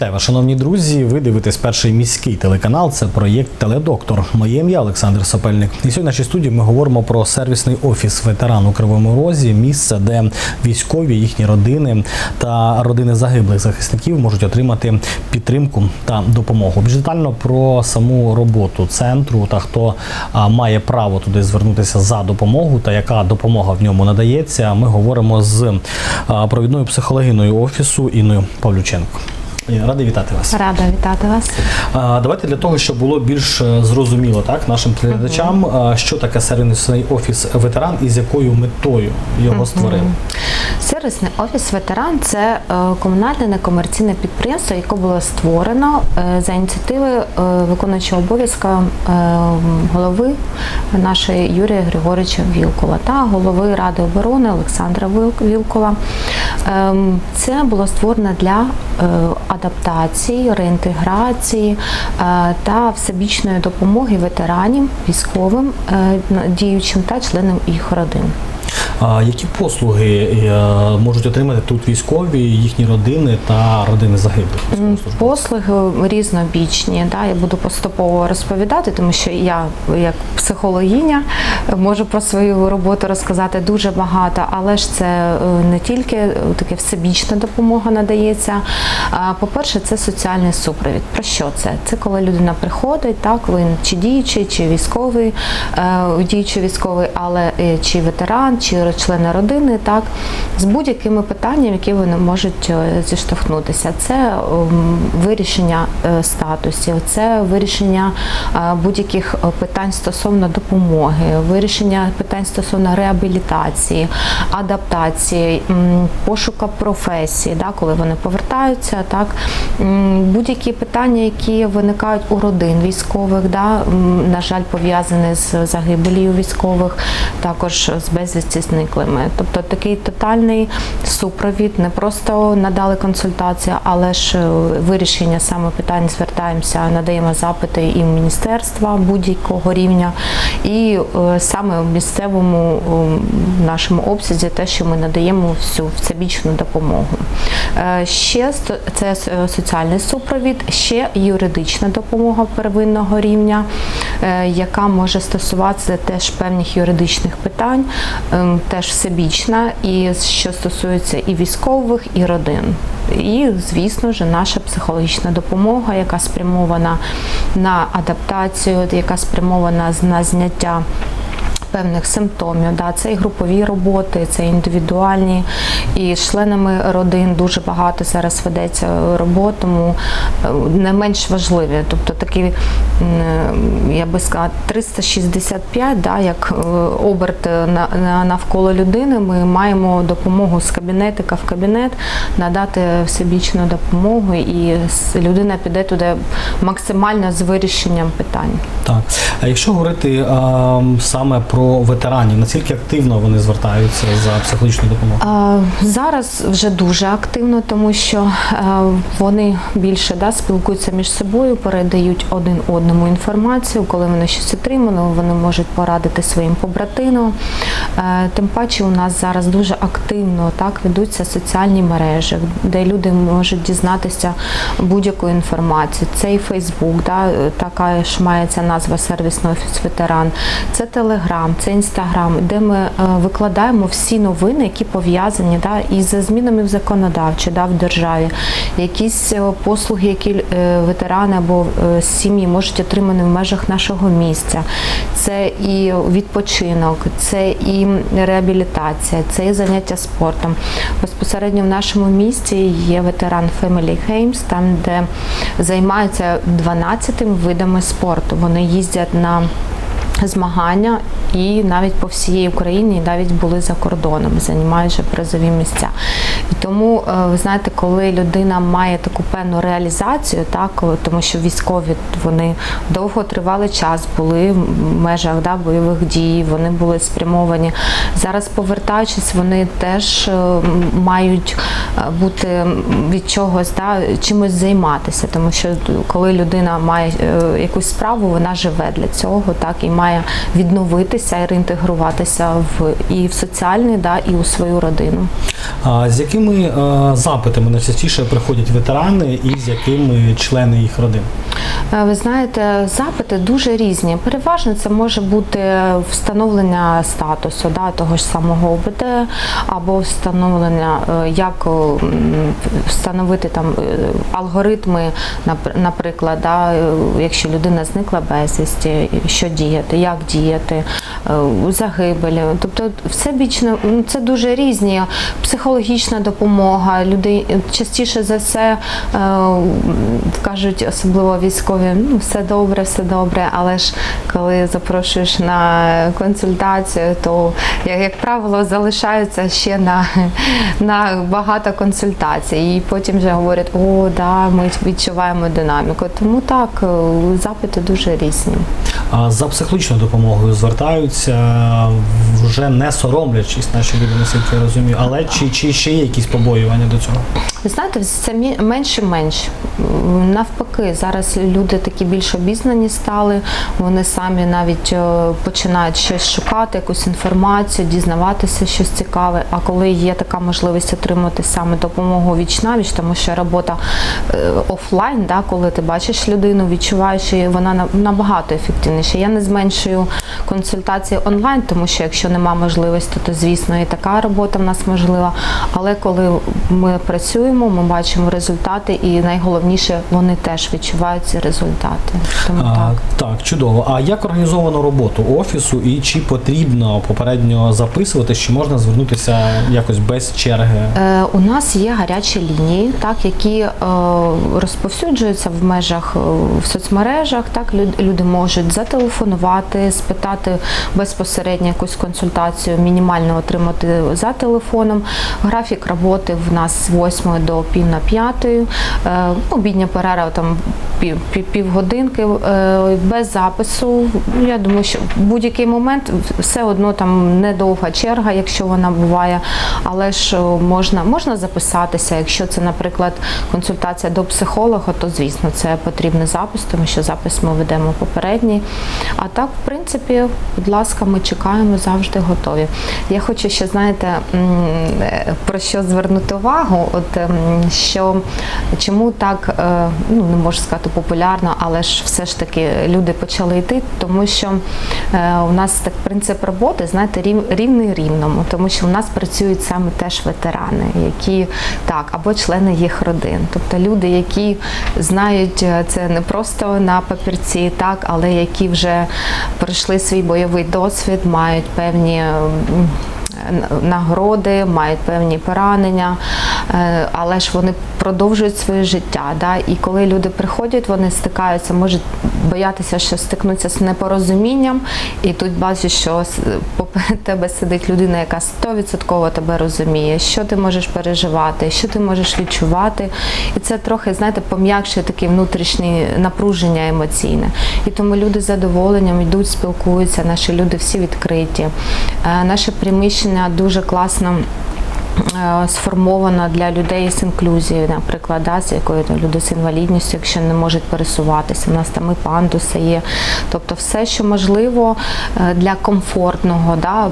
Вітаю вас, шановні друзі. Ви дивитесь перший міський телеканал. Це проєкт Теледоктор. Моє ім'я Олександр Сапельник. І сьогодні в нашій студії ми говоримо про сервісний офіс ветеран у Кривому Розі, місце, де військові, їхні родини та родини загиблих захисників можуть отримати підтримку та допомогу. Більш детально про саму роботу центру та хто має право туди звернутися за допомогу та яка допомога в ньому надається. Ми говоримо з провідною психологиною офісу Інною Павлюченко. Радий вітати вас. Рада вітати вас. Давайте для того, щоб було більш е, зрозуміло так нашим глядачам, а, що таке сервісний офіс ветеран і з якою метою його створили. Сервісний офіс ветеран це е, комунальне некомерційне підприємство, яке було створено е, за ініціативи е, виконуючого обов'язка голови нашої Юрія Григоровича Вілкула та голови Ради оборони Олександра Вілкула. Ем, Це було створено для адаптації, реінтеграції та всебічної допомоги ветеранів, військовим, діючим та членам їх родин. А які послуги е, можуть отримати тут військові, їхні родини та родини загиблих? Послуги різнобічні. Да? Я буду поступово розповідати, тому що я, як психологиня, можу про свою роботу розказати дуже багато, але ж це е, не тільки е, таке всебічна допомога надається. По-перше, це соціальний супровід. Про що це? Це коли людина приходить, так він чи діючий, чи військовий, діючий військовий, але чи ветеран, чи члени родини, так з будь-якими питаннями, які вони можуть е, зіштовхнутися. Це вирішення е, статусів, це вирішення е, будь-яких питань стосовно допомоги, вирішення питань стосовно реабілітації, адаптації, пошука професії, да, коли вони повертаються, так будь-які питання, які виникають у родин військових, да, на жаль, пов'язані з загибелью військових, також з безвісті зниклими. Тобто такий тотальний супровід, не просто надали консультацію, але ж е, вирішення саме питань звертаємося, надаємо запити і міністерства будь-якого рівня, і е, саме в місцевому нашому обсязі те, що ми надаємо всю всебічну допомогу. Е, Ще це соціальний супровід, ще юридична допомога первинного рівня, е, яка може стосуватися теж певних юридичних питань, ем, теж всебічна, і що стосується і військових, і родин. І, звісно ж, наша психологічна допомога, яка спрямована на адаптацію, яка спрямована на зняття певних симптомів. Да, це і групові роботи, це індивідуальні, і з членами родин дуже багато зараз ведеться робот, тому е, не менш важливі. Тобто такі, я би сказала, 365, да, як е, оберт на, на- навколо людини, ми маємо допомогу з кабінетика в кабінет, надати всебічну допомогу, і людина піде туди максимально з вирішенням питань. Так. А якщо говорити а, саме про ветеранів, наскільки активно вони звертаються за психологічною допомогою? Зараз вже дуже активно, тому що е, вони більше да, спілкуються між собою, передають один одному інформацію. Коли вони щось отримали, вони можуть порадити своїм побратимам. Е, Тим паче у нас зараз дуже активно так ведуться соціальні мережі, де люди можуть дізнатися будь-яку інформацію. Це і Фейсбук, да, така ж має ця назва сервісний офіс ветеран. Це Телеграм, це Інстаграм, де ми е, викладаємо всі новини, які пов'язані да, із змінами в законодавчі да, в державі, якісь е, послуги, які е, ветерани або сім'ї можуть отримати в межах нашого місця. Це і відпочинок, це і реабілітація, це і заняття спортом. Безпосередньо в нашому місті є ветеран Family Games, там де займаються 12 видами спорту. Вони їздять на змагання і навіть по всієї Україні, і навіть були за кордоном, займають вже призові місця. І тому, е, ви знаєте, коли людина має таку певну реалізацію, так тому що військові вони довго тривалий час були в межах да, бойових дій, вони були спрямовані. Зараз, повертаючись, вони теж е, мають е, бути від чогось, да, чимось займатися, тому що коли людина має якусь справу, вона живе для цього, так і має допомагає відновитися і реінтегруватися в і в соціальний, да, і у свою родину. А з якими запитами найчастіше приходять ветерани і з якими члени їх родин? Е, Ви знаєте, запити дуже різні. Переважно це може бути встановлення статусу да, того ж самого ОБД, або встановлення, е, як встановити там е, алгоритми, нап- наприклад, да, якщо людина зникла безвісті, що діяти, як діяти, загибелі. Тобто, все бічно ну, це дуже різні. Психологічна допомога. Люди частіше за все е, кажуть, особливо військові, ну все добре, все добре. Але ж коли запрошуєш на консультацію, то як, правило залишаються ще на, на багато консультацій. І потім вже говорять, о, да, ми відчуваємо динаміку. Тому так, е, запити дуже різні. А за психологічною допомогою звертаються вже не соромлячись наші люди, наскільки я розумію. Але чи, чи ще є якісь побоювання до цього? Ви знаєте, це менше і менше. М, Навпаки, зараз люди такі більш обізнані стали. Вони самі навіть е, починають щось шукати, якусь інформацію, дізнаватися щось цікаве. А коли є така можливість отримати саме допомогу віч навіч, тому що робота е, офлайн, да, коли ти бачиш людину, відчуваєш її, вона на- набагато ефективніша. Я не зменшую консультації онлайн, тому що якщо нема можливості, то звісно і така робота в нас можлива. Але коли ми працюємо, ми бачимо результати, і найголовніше вони теж відчувають ці результати. Тому А, так. так, чудово. А як організовано роботу офісу і чи потрібно попередньо записувати, чи можна звернутися якось без черги? Е, У нас є гарячі лінії, так які е, розповсюджуються в межах е, в соцмережах. Так люди можуть зателефонувати, спитати безпосередньо якусь консультацію, мінімально отримати за телефоном. Графік роботи в нас з 8 до пів на 5. Е, Обідня перерва там пів, пів, півгодинки е, без запису. Я думаю, що в будь-який момент все одно там недовга черга, якщо вона буває, але ж е, можна, можна записатися. Якщо це, наприклад, консультація до психолога, то звісно це потрібний запис, тому що запис ми ведемо попередній. А так, в принципі, будь ласка, ми чекаємо завжди готові. Я хочу ще, знаєте, про що звернути увагу, от ем, що чому так, е, ну не можу сказати популярно, але ж все ж таки люди почали йти, тому що е, у нас так принцип роботи, знаєте, рівний рівному, тому що у нас працюють саме теж ветерани, які так, або члени їх родин, тобто люди, які знають е, це не просто на папірці, так, але які вже пройшли свій бойовий досвід, мають певні. Нагороди, мають певні поранення, е, але ж вони продовжують своє життя. Да? І коли люди приходять, вони стикаються, можуть боятися, що стикнуться з непорозумінням, і тут бачиш, що поперед тебе сидить людина, яка 100% тебе розуміє, що ти можеш переживати, що ти можеш відчувати. І це трохи, знаєте, пом'якшує таке внутрішнє напруження емоційне. І тому люди з задоволенням йдуть, спілкуються, наші люди всі відкриті. Е, Наше приміщення дуже класно. Е, Сформовано для людей з інклюзією, наприклад, да, з якою люди з інвалідністю, якщо не можуть пересуватися. У нас там і пандуси є. Тобто все, що можливо е, для комфортного да,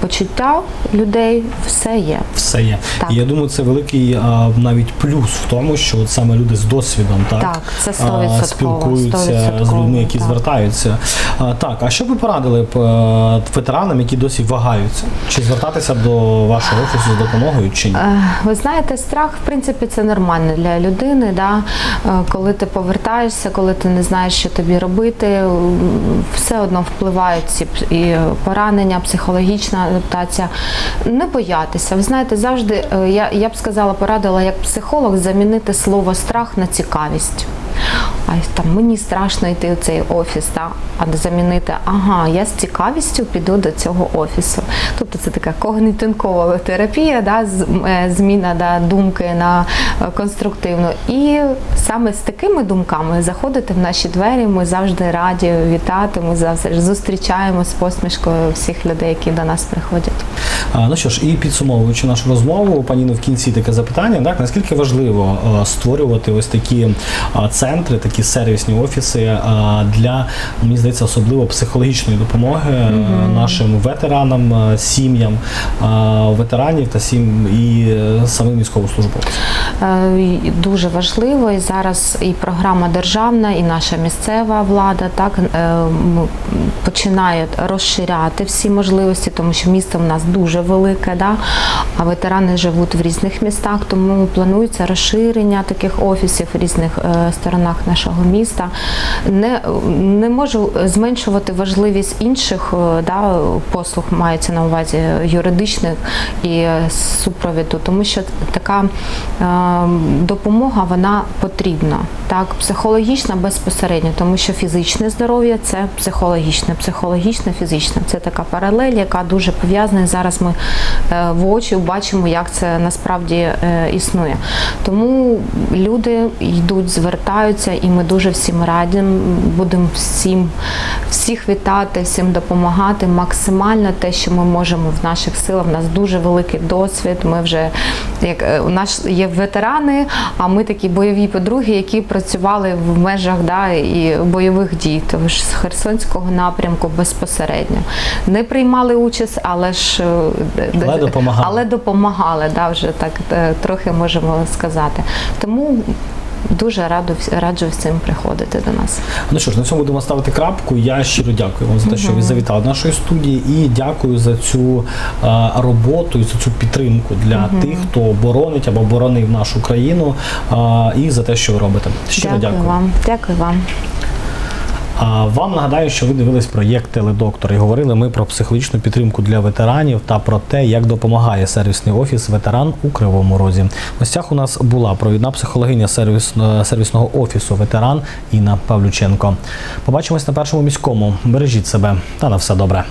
почуття людей, все є. Все є. Так. І я думаю, це великий а, навіть плюс в тому, що от саме люди з досвідом так, Так, це 100%, спілкуються з 100%, людьми, які так. звертаються. А, так, а що ви порадили б е, ветеранам, які досі вагаються? Чи звертатися до вашого офісу з допомогою, чи ні? Е, Ви знаєте, страх, в принципі, це нормально для людини. Да? Е, Коли ти повертаєшся, коли ти не знаєш, що тобі робити, все одно впливають ці і поранення, психологічна адаптація. Не боятися. Ви знаєте, завжди е, я, я б сказала, порадила як психолог замінити слово страх на цікавість. Там мені страшно йти в цей офіс, та а замінити, ага, я з цікавістю піду до цього офісу. Тобто це така когнітинкова терапія, да, е, зміна да, думки на е, конструктивну. І саме з такими думками заходити в наші двері. Ми завжди раді вітати. Ми завжди зустрічаємо з посмішкою всіх людей, які до нас приходять. Ну що ж, і підсумовуючи нашу розмову, пані Інно, в кінці таке запитання: так наскільки важливо створювати ось такі центри, такі сервісні офіси для мені здається, особливо психологічної допомоги е, нашим ветеранам, сім'ям ветеранів та сім і е, самим військовослужбовцям. Е, Дуже важливо і зараз і програма державна, і наша місцева влада так е, починають розширяти всі можливості, тому що місто в нас дуже велике, да? а ветерани живуть в різних містах, тому планується розширення таких офісів в різних е, сторонах нашого міста. Не, не можу зменшувати важливість інших е, да, послуг, мається на увазі юридичних і е, супровіду, тому що така е, допомога вона потрібна. Так, психологічна безпосередньо, тому що фізичне здоров'я це психологічне, психологічне, фізичне. Це така паралель, яка дуже пов'язана. Зараз ми е, в очі бачимо, як це насправді е, існує. Тому люди йдуть, звертаються, і ми дуже всім раді. Будемо всім всіх вітати, всім допомагати максимально те, що ми можемо в наших силах. У нас дуже великий досвід. Ми вже як е, у нас є ветерани, а ми такі бойові подруги, які працювали в межах да, і бойових дій, тому ж з Херсонського напрямку безпосередньо. Не приймали участь, але ж Але допомагали. але допомагали, да, вже так е, трохи можемо сказати. Тому дуже раду раджу всім приходити до нас. Ну що ж, на цьому будемо ставити крапку. Я щиро дякую вам за те, що ви завітали до нашої студії, і дякую за цю е, роботу і за цю підтримку для тих, хто боронить або боронив нашу країну, е, і за те, що ви робите. Щиро дякую, дякую. вам. Дякую вам. Вам нагадаю, що ви дивились проєкт Теледоктор і говорили ми про психологічну підтримку для ветеранів та про те, як допомагає сервісний офіс ветеран у Кривому Розі. В гостях у нас була провідна психологиня сервіс, е, сервісного офісу ветеран Інна Павлюченко. Побачимось на першому міському. Бережіть себе та на все добре.